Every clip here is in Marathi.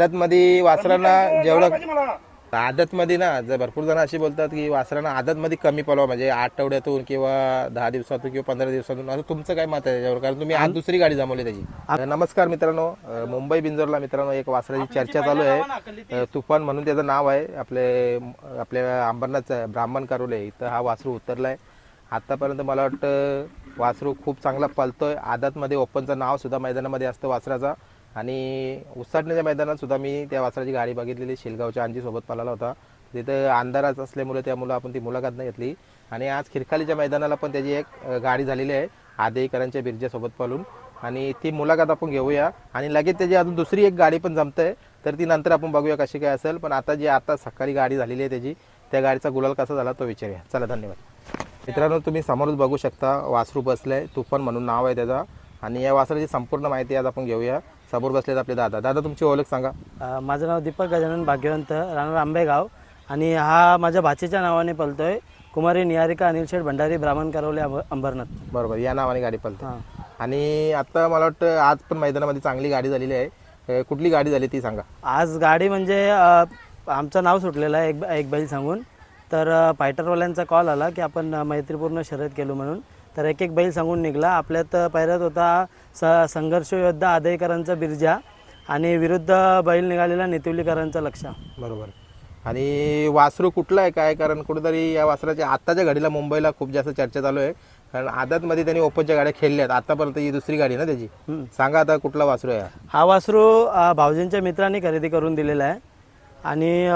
आदत मध्ये वासरांना जेवढं आदत मध्ये ना जर भरपूर जण अशी बोलतात की वासरांना आदत मध्ये कमी पळवा म्हणजे आठवड्यातून किंवा दहा दिवसातून किंवा पंधरा दिवसातून असं तुमचं काय मत आहे त्याच्यावर? कारण तुम्ही आज दुसरी गाडी जमवली त्याची. नमस्कार मित्रांनो. मुंबई बिंजोरला मित्रांनो एक वासराची चर्चा चालू आहे. तुफान म्हणून त्याचं नाव आहे. आपले आपल्या अंबरनाथ ब्राह्मण करोले इथं हा वासरू उतरलाय. आतापर्यंत मला वाटतं वासरू खूप चांगला पळतोय. आदातमध्ये ओपनचं नाव सुद्धा मैदानामध्ये असतं वासराचा. आणि उसाटण्याच्या मैदानात सुद्धा मी त्या वासराची गाडी बघितलेली शेलगावच्या अंजी सोबत पळाला होता. तिथं अंधाराच असल्यामुळे त्यामुळं आपण ती मुलाखत नाही घेतली. आणि आज खिरखालीच्या मैदानाला पण त्याची एक गाडी झालेली आहे आदेकरांच्या बिर्जेसोबत पळून. आणि ती मुलाखत आपण घेऊया. आणि लगेच त्याची अजून दुसरी एक गाडी पण जमते तर ती नंतर आपण बघूया कशी काय असेल. पण आता जी आता सकाळी गाडी झालेली आहे त्याची त्या गाडीचा गुलाल कसा झाला तो विचारूया. चला धन्यवाद. मित्रांनो तुम्ही समोरच बघू शकता वासरू बसलाय. तुफान म्हणून नाव आहे त्याचा. आणि या वासराची संपूर्ण माहिती आज आपण घेऊया. समोर बसलेत आपले दादा. दादा तुमची ओळख सांगा. अ, माझं नाव दीपक गजानन भाग्यवंत राहणार आंबेगाव. आणि हा माझ्या भाचीच्या नावाने पलतोय. कुमारी निहारिका अनिल शेठ भंडारी ब्राह्मण करवले अंब- अंबरनाथ. बरोबर या नावाने गाडी पळते हां. आणि आता मला वाटतं आज पण मैदानामध्ये चांगली गाडी झालेली आहे. अ, कुठली गाडी झाली ती सांगा. आज गाडी म्हणजे अ, आमचं नाव सुटलेलं आहे एक एक बैल सांगून. तर अ, फायटरवाल्यांचा कॉल आला की आपण अ, मैत्रीपूर्ण शर्यत केलो म्हणून. तर एक एक बैल सांगून निघला. आपल्यात पायऱ्यात होता स संघर्ष योद्धा आदयकरांचा बिरजा आणि विरुद्ध बैल निघालेला नेतिवलीकरांचा लक्ष. बरोबर. आणि वासरू कुठलं आहे काय? कारण कुठेतरी या वासराच्या आत्ताच्या घडीला मुंबईला खूप जास्त चर्चा चालू आहे. कारण आदतमध्ये त्यांनी ओपनच्या गाड्या खेळल्या आहेत. आतापर्यंत ही दुसरी गाडी ना त्याची. सांगा आता कुठला वासरू आहे हा? वासरू भाऊजींच्या मित्रांनी खरेदी करून दिलेला आहे. आणि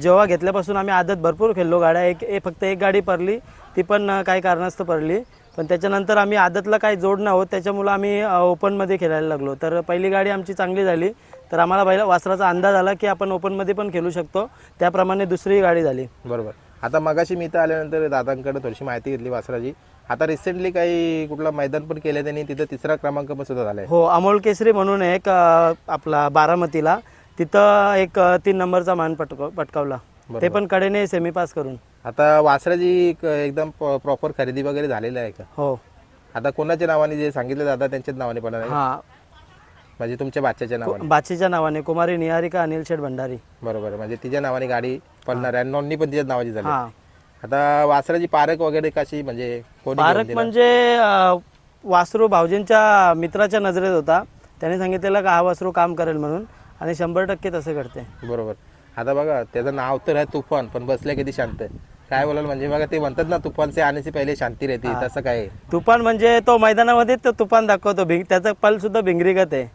जेव्हा घेतल्यापासून आम्ही आदत भरपूर खेळलो. गाड्या एक एक- फक्त एक गाडी पडली. ती पण काही कारणास्तव पडली. पण त्याच्यानंतर आम्ही आदतला काही जोड नव्हत त्याच्यामुळं आम्ही ओपनमध्ये खेळायला लागलो. तर पहिली गाडी आमची चांगली झाली. तर आम्हाला पहिला वासराचा अंदाज आला की आपण ओपनमध्ये पण खेळू शकतो. त्याप्रमाणे दुसरी गाडी झाली. बरोबर. आता मगाशी मी इथं आल्यानंतर दादांकडे थोडीशी माहिती घेतली वासराची. आता रिसेंटली काही कुठलं मैदान पण केलं त्यांनी तिथं तिसरा क्रमांक पण सुद्धा झालाय. हो अमोल केसरी म्हणून एक आपला बारामतीला तिथं एक तीन नंबरचा मान पटक पटकावला. ते पण कडेने सेमी पास करून. आता वासराची एकदम प्रॉपर खरेदी वगैरे झालेली आहे का? हो. आता कोणाच्या नावाने जे सांगितलं दादा त्यांच्याच नावाने पण आहे? हा. म्हणजे तुमच्या बाच्याच्या नावाने? बाचीच्या नावाने कुमारी निहारिका अनिल शेठ भंडारी. बरोबर म्हणजे तिच्या नावाने गाडी पळणार आहे आणि नोंदणी पण तिच्याच नावाची झाली हा. आता वासराची पारख वगैरे कशी म्हणजे कोणी पारक? म्हणजे अ, वासरू भाऊजींच्या मित्राच्या नजरेत होता. त्याने सांगितलेलं का हा वासरू काम करेल म्हणून आणि शंभर टक्के तसं घडते बरोबर. आता बघा त्याचं नाव तर आहे तुफान पण बसल्या किती शांत आहे. काय बोलाल म्हणजे बघा ते म्हणतात ना तुफान से आने से पहिले शांती रहती तसं काय? तुफान म्हणजे तो मैदानामध्ये तो तुफान दाखवतो भिंग त्याचा पल सुद्धा भिंगरीगत आहे.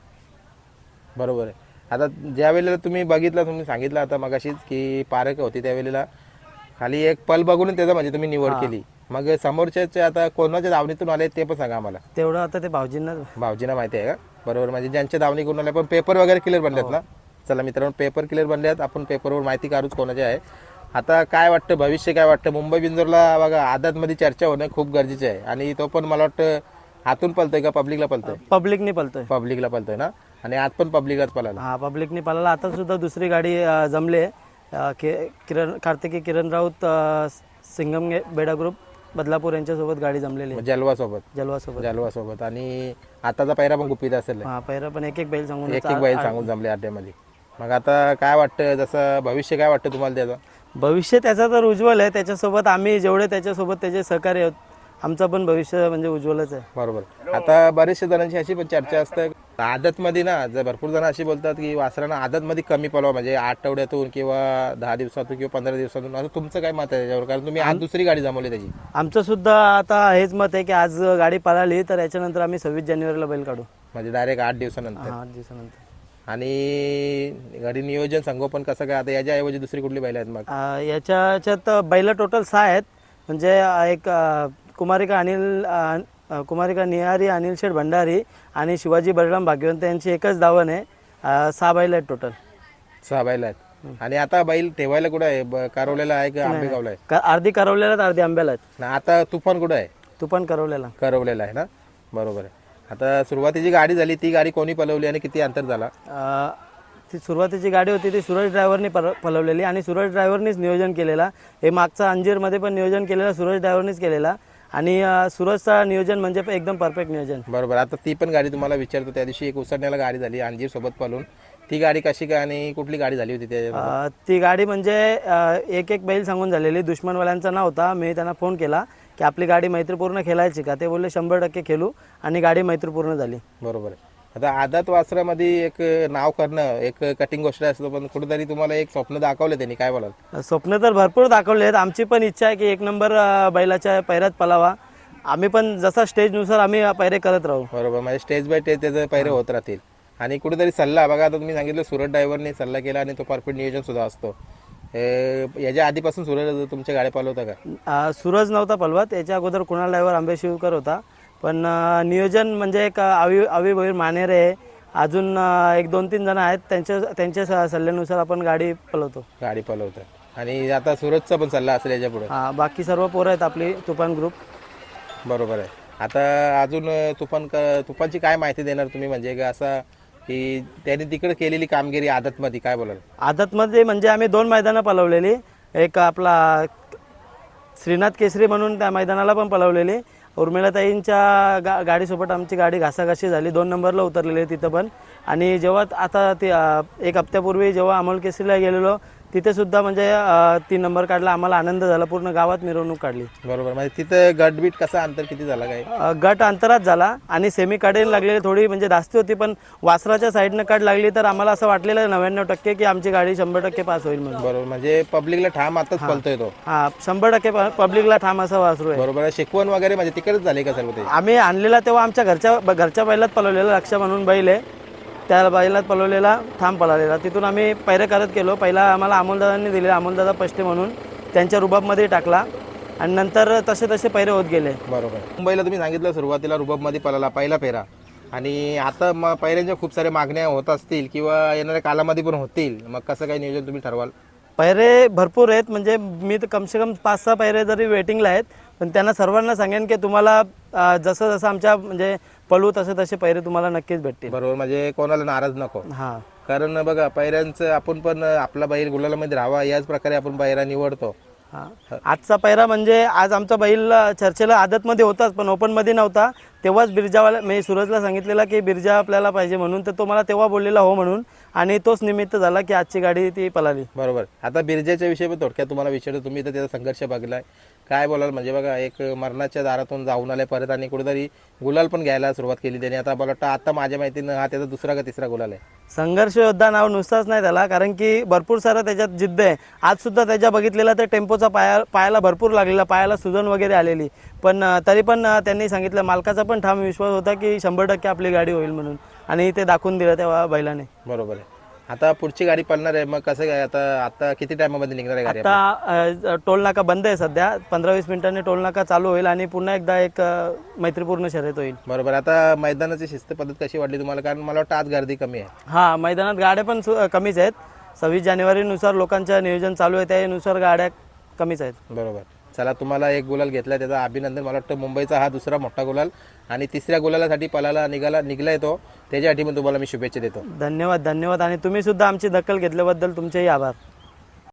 बरोबर आहे. आता ज्या वेळेला तुम्ही बघितलं तुम्ही सांगितलं आता मगाशीच की पारक होती त्यावेळेला. खाली एक पल बघून त्याचा म्हणजे तुम्ही निवड केली. मग समोरच्या आता कोणाच्या दावणीतून आले ते पण सांगा आम्हाला. तेवढं आता ते भाऊजींना भाऊजींना माहिती आहे का? बरोबर म्हणजे ज्यांच्या दावणी करून आले पण पेपर वगैरे क्लिअर बनलेत ना? चला मित्रांनो पेपर क्लिअर बनलेत. आपण पेपरवर माहिती काढूच कोणाचे आहे. आता काय वाटतं भविष्य काय वाटतं? मुंबई बिंदूरला बघा आदातमध्ये चर्चा होणं खूप गरजेचे आहे. आणि तो पण मला वाटतं आतून पलतोय का पब्लिकला पलतोय? पब्लिकनी पलतोय. पब्लिकला पलतोय ना? आणि आज पण पब्लिकच पळाला हा पब्लिकनी पळाला आता सुद्धा दुसरी गाडी जमले किरण कार्तिकी किरण राऊत सिंगम बेडा ग्रुप बदलापूर यांच्यासोबत गाडी जमलेली आहे. जलवा सोबत जलवा सोबत जलवा सोबत आणि आताचा पैरा पण गुपित असेल. हा पहिला पण एक एक बैल सांगून एक एक बैल सांगून जमले अड्ड्यामध्ये मग आता काय वाटतं? जसं भविष्य काय वाटतं तुम्हाला त्याचं? भविष्य त्याचा तर उज्ज्वल आहे. त्याच्यासोबत आम्ही जेवढे त्याच्यासोबत त्याचे सहकार्य आहोत आमचं पण भविष्य म्हणजे उज्ज्वलच आहे. बरोबर. आता बरेचशा जणांची अशी पण चर्चा असते. आदतमध्ये ना जर भरपूर जण अशी बोलतात की वासरांना आदतमध्ये कमी पळवा म्हणजे आठवड्यातून किंवा दहा दिवसातून किंवा पंधरा दिवसातून असं तुमचं काय मत आहे त्याच्यावर? कारण तुम्ही आज दुसरी गाडी जमवली त्याची. आमचं सुद्धा आता हेच मत आहे की आज गाडी पळाली तर याच्यानंतर आम्ही सव्वीस जानेवारीला बैल काढू. म्हणजे डायरेक्ट आठ दिवसानंतर. आठ दिवसानंतर. आणि गाडी नियोजन संगोपन कसं काय? आता याच्याऐवजी दुसरी कुठली बैल आहेत मग? अ, याच्या याच्यात बैल टोटल सहा आहेत. म्हणजे एक अ, कुमारिका अनिल अ, अ, कुमारिका निहारी अनिल शेठ भंडारी आणि शिवाजी बलराम भाग्यवंत यांची एकच दावण आहे. अ, सहा बैल आहेत टोटल सहा बैल आहेत. आणि आता बैल ठेवायला कुठं आहे? ब- कारवलेला आहे का आंबेगावला आहे? अर्धी करवलेला आहेत अर्धी आंब्याला आहेत. ना आता तुफान कुठं आहे? तू पण करवलेला. करवलेला आहे ना? बरोबर आहे. आता सुरुवातीची गाडी झाली ती गाडी कोणी पलवली आणि किती अंतर झाला? ती सुरुवातीची गाडी होती ती सूरज ड्रायव्हरनी पर पलवलेली आणि सूरज ड्रायव्हरनीच नियोजन केलेला. हे मागचा अंजीरमध्ये पण नियोजन केलेला सूरज ड्रायव्हरनीच केलेला. आणि सूरजचा नियोजन म्हणजे एकदम परफेक्ट नियोजन. बरोबर. आता ती पण गाडी तुम्हाला विचारतो त्या दिवशी एक उसरण्याला गाडी झाली अंजीर सोबत पळून. ती गाडी कशी काय आणि कुठली गाडी झाली होती ते अ, ती गाडी म्हणजे एक एक बैल सांगून झालेली दुश्मनवाल्यांचा नाव होता मी त्यांना फोन केला. की आपली गाडी मैत्रीपूर्ण खेळायची का? ते बोलले शंभर टक्के खेळू. आणि गाडी मैत्रीपूर्ण झाली. बरोबर आहे. आता आदात वासरामध्ये एक नाव करणं एक कटिंग गोष्ट असतो पण कुठेतरी तुम्हाला एक स्वप्न दाखवलं त्यांनी. काय बोलाल? स्वप्न तर भरपूर दाखवले आहेत. आमची पण इच्छा आहे की एक नंबर बैलाच्या पैऱ्यात पलावा. आम्ही पण जसा स्टेजनुसार आम्ही पैरे करत राहू. बरोबर. म्हणजे स्टेज बाय स्टेज त्याचे पैरे होत राहतील. आणि कुठेतरी सल्ला बघा आता तुम्ही सांगितलं सुरत ड्रायव्हरने सल्ला केला आणि तो परफेक्ट नियोजन सुद्धा असतो. याच्या आधीपासून सुरत तुमच्या गाड्या पालवता का? अ, सूरज नव्हता पलवत. याच्या अगोदर कुणाल ड्रायव्हर आंबेशिवकर होता. पण अ, नियोजन म्हणजे एक अवि अविभवीर मानेरे आहे अजून अ, एक दोन तीन जण आहेत. त्यांच्या त्यांच्या स- सल्ल्यानुसार आपण गाडी पलवतो. गाडी पालवता. आणि आता सुरतचा पण सल्ला असेल याच्यापुढे. हा बाकी सर्व पोरं आहेत आपली तुफान ग्रुप बरोबर आहे. आता अजून अं, तुफान क- तुफानची काय माहिती देणार तुम्ही? म्हणजे का असं की त्यांनी तिकडे केलेली कामगिरी आदतमध्ये काय बोलाल? आदतमध्ये म्हणजे आम्ही दोन मैदानं पलवलेली. एक आपला श्रीनाथ केसरी म्हणून त्या मैदानाला पण पलवलेली. उर्मिलाताईंच्या गा गाडीसोबत आमची गाडी घासाघाशी झाली. दोन नंबरला उतरलेली तिथं पण. आणि जेव्हा आता ते एक हप्त्यापूर्वी जेव्हा अमोल केसरीला गेलेलो तिथे सुद्धा म्हणजे तीन नंबर काढला. आम्हाला आनंद झाला. पूर्ण गावात मिरवणूक काढली. बरोबर. म्हणजे तिथं गटबीट कसा अंतर किती झाला काय? गट अंतरात झाला. आणि सेमी काढायला लागलेली थोडी म्हणजे जास्ती होती पण वासराच्या साईडनं काढ लागली तर आम्हाला असं वाटलेलं नव्याण्णव टक्के की आमची गाडी शंभर टक्के पास होईल म्हणून. बरोबर. म्हणजे पब्लिकला ठाम आताच पलतोय तो. हा शंभर टक्के पब्लिकला ठाम असा वासरू आहे. बरोबर. शिकवण वगैरे म्हणजे तिकडेच झाले का सर्व ते? आम्ही आणलेला तेव्हा आमच्या घरच्या घरच्या बैलात पलवलेला लक्ष म्हणून बैल आहे. त्या बैलात पलवलेला ठाम पळालेला. तिथून आम्ही पैरे करत गेलो. पहिला आम्हाला अमोलदादांनी दिले अमोलदादा पष्टे म्हणून. त्यांच्या रुबाबमध्ये टाकला. आणि नंतर तसे तसे पैरे होत गेले. बरोबर. मुंबईला तुम्ही सांगितलं सुरुवातीला रुबाबमध्ये पळाला पहिला फेरा आणि आता मग पहिल्यांच्या खूप साऱ्या मागण्या होत असतील किंवा येणाऱ्या कालामध्ये पण होतील. मग कसं काय नियोजन तुम्ही ठरवाल? पैरे भरपूर आहेत. म्हणजे मी तर कमसे कम पाच सहा पैरे जरी वेटिंगला आहेत पण त्यांना सर्वांना सांगेन की तुम्हाला अं, जसं जसं आमच्या म्हणजे पळू तसे तसे पैरे तुम्हाला नक्कीच भेटतील. बरोबर म्हणजे कोणाला नाराज नको. हां. कारण बघा पैऱ्यांचं आपण पण आपला बैल गुलालामध्ये राहावा याच प्रकारे आपण पैरा निवडतो. हा. आजचा पैरा म्हणजे आज आमचा बैल चर्चेला आदतमध्ये होताच पण ओपनमध्ये नव्हता. तेव्हाच बिरजावाला मी सूरजला सांगितलेला की बिरजा आपल्याला पाहिजे म्हणून तर तो मला तेव्हा बोललेला हो म्हणून. आणि तोच निमित्त झाला की आजची गाडी ती पळाली. बरोबर. आता बिरजेच्या विषयी पण थोडक्यात तुम्हाला विचारतो. तुम्ही तर त्याचा संघर्ष बघलाय. काय बोलाल? म्हणजे बघा एक मरणाच्या दारातून जाऊन आलाय परत आणि कुठेतरी गुलाल पण घ्यायला सुरुवात केली त्याने. आता मला वाटतं आता माझ्या माहितीनं हा त्याचा दुसरा का तिसरा गुलाल आहे? संघर्ष योद्धा नाव नुसताच नाही त्याला कारण की भरपूर सारं त्याच्यात जिद्द आहे. आज सुद्धा त्याच्या बघितलेला तर टेम्पोचा पाया पायाला भरपूर लागलेला पायाला सुजन वगैरे आलेली. पण तरी पण त्यांनी सांगितलं मालकाचा पण ठाम विश्वास होता की शंभर टक्के आपली गाडी होईल म्हणून. आणि ते दाखवून दिलं तेव्हा बैलाने. बरोबर आहे. आता पुढची गाडी पळणार आहे मग कसं काय? आता आता किती टायमामध्ये निघणार आहे गाडी आता अ, टोल नाका बंद आहे सध्या. पंधरा वीस मिनिटांनी टोल नाका चालू होईल आणि पुन्हा एकदा एक अ, मैत्रीपूर्ण शर्यत होईल. बरोबर. आता मैदानाची शिस्त पद्धत कशी वाटली तुम्हाला? कारण मला वाटतं आज गर्दी कमी आहे. हा मैदानात गाड्या पण सु- कमीच आहेत. सव्वीस जानेवारीनुसार लोकांचं नियोजन चालू आहे त्यानुसार गाड्या कमीच आहेत. बरोबर. चला तुम्हाला एक गुलाल घेतला त्याचं अभिनंदन. मला वाटतं मुंबईचा हा दुसरा मोठा गुलाल. आणि तिसऱ्या गुलालासाठी पलाला निघाला निघलाय तो. त्याच्यासाठी पण तुम्हाला मी शुभेच्छा देतो. धन्यवाद धन्यवाद. आणि तुम्ही सुद्धा आमची दखल घेतल्याबद्दल तुमचेही आभार.